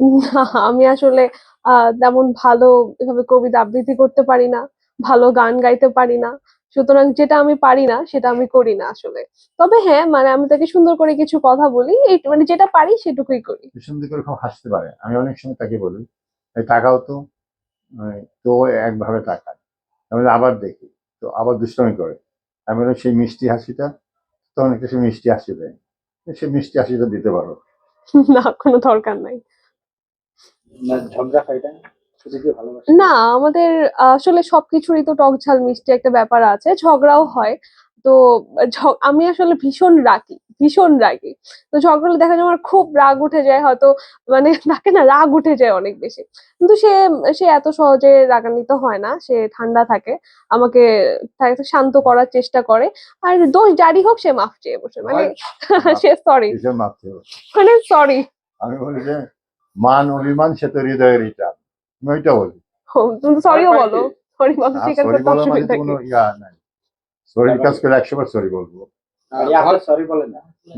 না আমি আসলে আহ তেমন ভালো এভাবে কবিতা আবৃত্তি করতে পারি না ভালো গান গাইতে পারি না। সুতরাং যেটা আমি পারি না সেটা আমি করি না আসলে। তবে হ্যাঁ মানে আমি তাকে সুন্দর করে কিছু কথা বলি মানে যেটা পারি সেটুকুই করি। সুন্দর করে খুব হাসতে পারে। আমি অনেক সময় তাকে বলি "এই টাকাও তো তো একভাবে তাকায়। আমি আবার দেখি। তো আবার দুষ্টমি করে। আমি বলি সেই মিষ্টি হাসিটা? তখন একটা সে মিষ্টি হাসি দেয়। সে মিষ্টি হাসিটা দিতে পারো। না কোনো দরকার নাই। ঝগড়া না আমাদের আসলে সবকিছুরই তো টক ঝাল মিষ্টি একটা ব্যাপার আছে ঝগড়াও হয়। তো আমি আসলে ভীষণ রাগি ভীষণ রাগি। তো ঝগড়া দেখা যায় আমার খুব রাগ উঠে যায় হয়তো মানে তাকে না রাগ উঠে যায় অনেক বেশি। কিন্তু সে সে এত সহজে রাগান্বিত হয় না সে ঠান্ডা থাকে আমাকে শান্ত করার চেষ্টা করে। আর দোষ যারই হোক সে মাফ চেয়ে বসে। মানে সে সরি? মানে সরি আমি বলি যে মান অভিমান সে তো হৃদয়ের রিটার্ন আমি ওইটা বলি। সরিও বলো সরি বলো। আর স্বীকার সরি করতে বলা মানে তো অসুবিধা কি কোনো ইয়া নাই। সরি কাজ করে একশো বার সরি বলব। না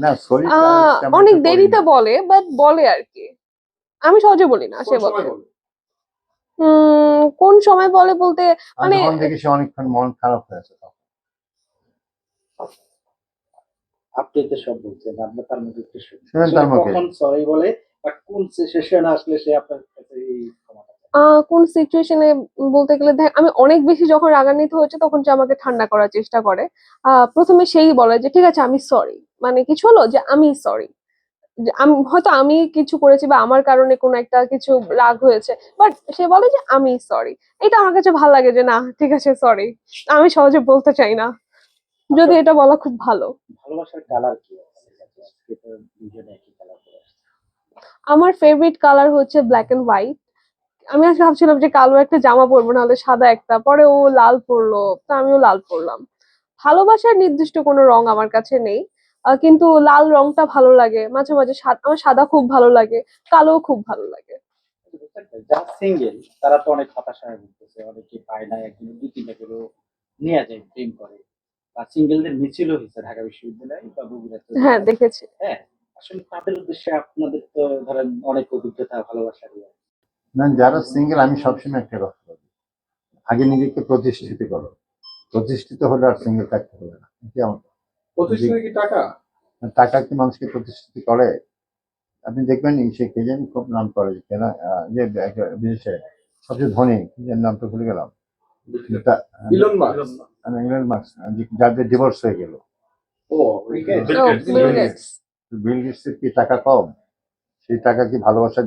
না। সরি অনেক দেরিতে বলে বাট বলে আর কি। আমি সহজে বলি না সে বলে। কোন সময় বলে বলতে? মানে দেখি সে অনেকক্ষণ মন খারাপ হয়েছে তখন। আপনি তো সব বলছেন আপনার তার মধ্যে একটু। তার মুখে কখন সরি বলে কোন সিচুয়েশন আসলে সে আপনার কাছে এই আহ, কোন সিচুয়েশনে বলতে গেলে দেখ আমি অনেক বেশি যখন রাগান্বিত হয়েছে তখন সে আমাকে ঠান্ডা করার চেষ্টা করে। প্রথমে সেই বলে যে ঠিক আছে আমি সরি মানে কিছু হলো যে আমি সরি আমি হয়তো আমি কিছু করেছি বা আমার কারণে কোনো একটা কিছু রাগ হয়েছে বাট সে বলে যে আমি সরি এটা আমার কাছে ভালো লাগে যে না ঠিক আছে সরি আমি সহজে বলতে চাই না। যদি এটা বলা খুব ভালো। ভালোবাসার কালার কি আছে আজকে তো দুজনে একই কালার করে আসছে আমার ফেভারিট কালার হচ্ছে ব্ল্যাক এন্ড হোয়াইট আমি আজকে ভাবছিলাম যে কালো একটা জামা পরবো নাহলে সাদা একটা। পরে ও লাল পরলো তা আমিও লাল পরলাম। ভালোবাসার নির্দিষ্ট কোনো রং আমার কাছে নেই। কিন্তু লাল রংটা ভালো লাগে। মাঝে মাঝে আমার সাদা খুব ভালো লাগে কালো খুব ভালো লাগে। যারা সিঙ্গেল তারা তো অনেক হতাশায় ভুগতেছে। অনেকে পায় না একদিনে দু তিনটা করে নিয়ে যায় প্রেম করে। বা সিঙ্গেলদের মিছিলও হয়েছে ঢাকা বিশ্ববিদ্যালয় বা বগুড়াতে। হ্যাঁ দেখেছি। হ্যাঁ আসলে তাদের উদ্দেশ্যে আপনাদের তো ধরেন অনেক অভিজ্ঞতা ভালোবাসার ইয়ে। না যারা সিঙ্গেল আমি সবসময় একটা কথা বলি। আগে নিজেকে প্রতিষ্ঠিত করো। প্রতিষ্ঠিত হলে আর সিঙ্গেল থাকতে হবে না। আমার কি টাকা? টাকা কি মানুষকে প্রতিষ্ঠিত করে? আপনি দেখবেন সে কে জানি খুব নাম করে যে কেনা আহ, যে বিদেশে সবচেয়ে ধনী কি যেন নামটা ভুলে গেলাম। ইলন ইংল্যান্ড মার্কস যাদের ডিভোর্স হয়ে গেল। ও বিল গেটসের কি টাকা কম? সেই টাকা কি ভালোবাসার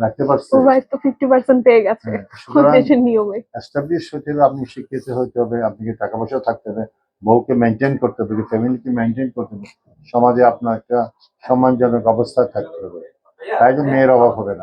রাখতে পারছে ওর তো ফিফটি পার্সেন্ট পেয়ে গেছে। হ্যাঁ, দেশের নিয়মে। এস্টাবলিশ হতে হলে আপনি শিক্ষিত হতে হবে আপনাকে টাকা পয়সা থাকতে হবে বউকে মেনটেন করতে হবে ফ্যামিলিকে মেনটেন করতে হবে সমাজে আপনার একটা সম্মানজনক অবস্থায় থাকতে হবে। তাই তো মেয়ের অভাব হবে না।